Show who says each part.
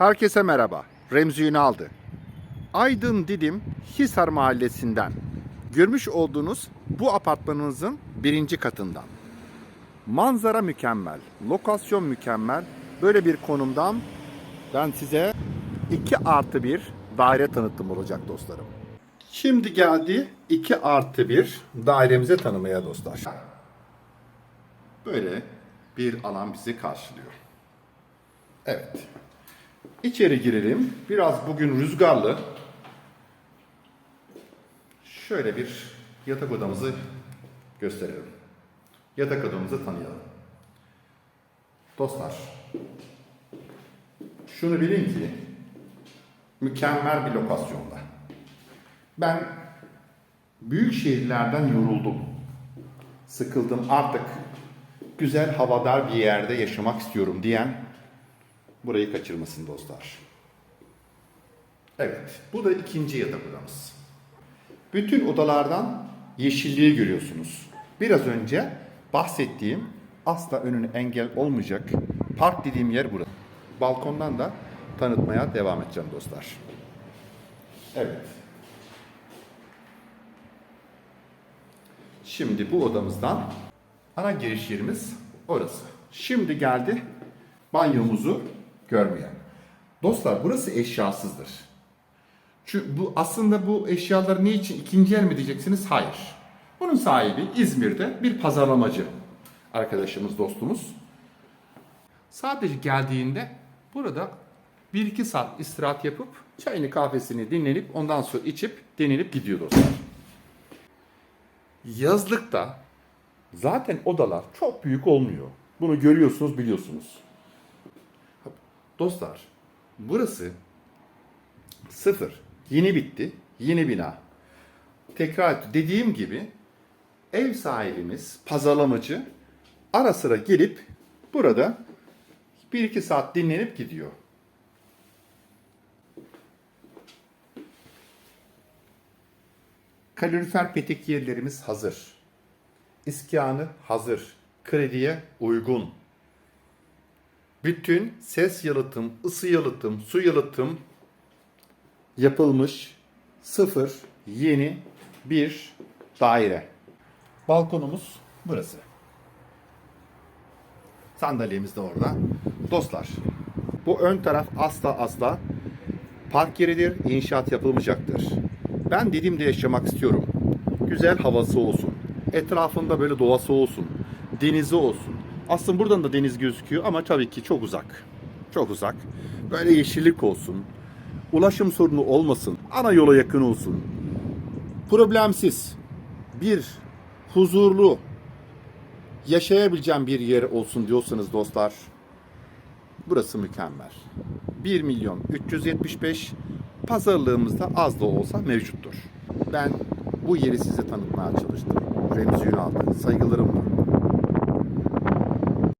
Speaker 1: Herkese merhaba. Remzi Ünal'dı. Aydın Didim Hisar Mahallesi'nden görmüş olduğunuz bu apartmanımızın birinci katından. Manzara mükemmel, lokasyon mükemmel. Böyle bir konumdan ben size 2 artı 1 daire tanıttım olacak dostlarım. Şimdi geldi 2 artı 1 dairemize tanımaya dostlar. Böyle bir alan bizi karşılıyor. Evet. İçeri girelim. Biraz bugün rüzgarlı. Şöyle bir yatak odamızı gösterelim. Yatak odamızı tanıyalım. Dostlar, şunu bilin ki mükemmel bir lokasyonda. Ben büyük şehirlerden yoruldum. Sıkıldım artık güzel havadar bir yerde yaşamak istiyorum diyen burayı kaçırmasın dostlar. Evet, bu da ikinci yatak odamız. Bütün odalardan yeşilliği görüyorsunuz. Biraz önce bahsettiğim asla önüne engel olmayacak park dediğim yer burası. Balkondan da tanıtmaya devam edeceğim dostlar. Evet. Şimdi bu odamızdan ana giriş yerimiz orası. Şimdi geldi banyomuzu görmeye. Dostlar burası eşyasızdır. Çünkü bu aslında bu eşyalar ne için ikinci el mi diyeceksiniz? Hayır. Bunun sahibi İzmir'de bir pazarlamacı arkadaşımız, dostumuz. Sadece geldiğinde burada 1-2 saat istirahat yapıp çayını kahvesini dinlenip ondan sonra içip dinlenip gidiyor dostlar. Yazlıkta zaten odalar çok büyük olmuyor. Bunu görüyorsunuz, biliyorsunuz. Dostlar, burası sıfır. Yeni bitti. Yeni bina. Tekrar dediğim gibi ev sahibimiz, pazarlamacı ara sıra gelip burada 1-2 saat dinlenip gidiyor. Kalorifer petek yerlerimiz hazır. İskanı hazır. Krediye uygun. Bütün ses yalıtım, ısı yalıtım, su yalıtım yapılmış sıfır yeni bir daire. Balkonumuz burası. Sandalyemiz de orada. Dostlar, bu ön taraf asla asla park yeridir, inşaat yapılmayacaktır. Ben Didim'de yaşamak istiyorum. Güzel havası olsun. Etrafında böyle doğası olsun. Denizi olsun. Aslında buradan da deniz gözüküyor ama tabii ki çok uzak. Çok uzak. Böyle yeşillik olsun. Ulaşım sorunu olmasın. Ana yola yakın olsun. Problemsiz. Bir huzurlu yaşayabileceğim bir yer olsun diyorsanız dostlar burası mükemmel. 1 milyon 375 pazarlığımızda az da olsa mevcuttur. Ben bu yeri size tanıtmaya çalıştım. Remzi Ünal, saygılarımla.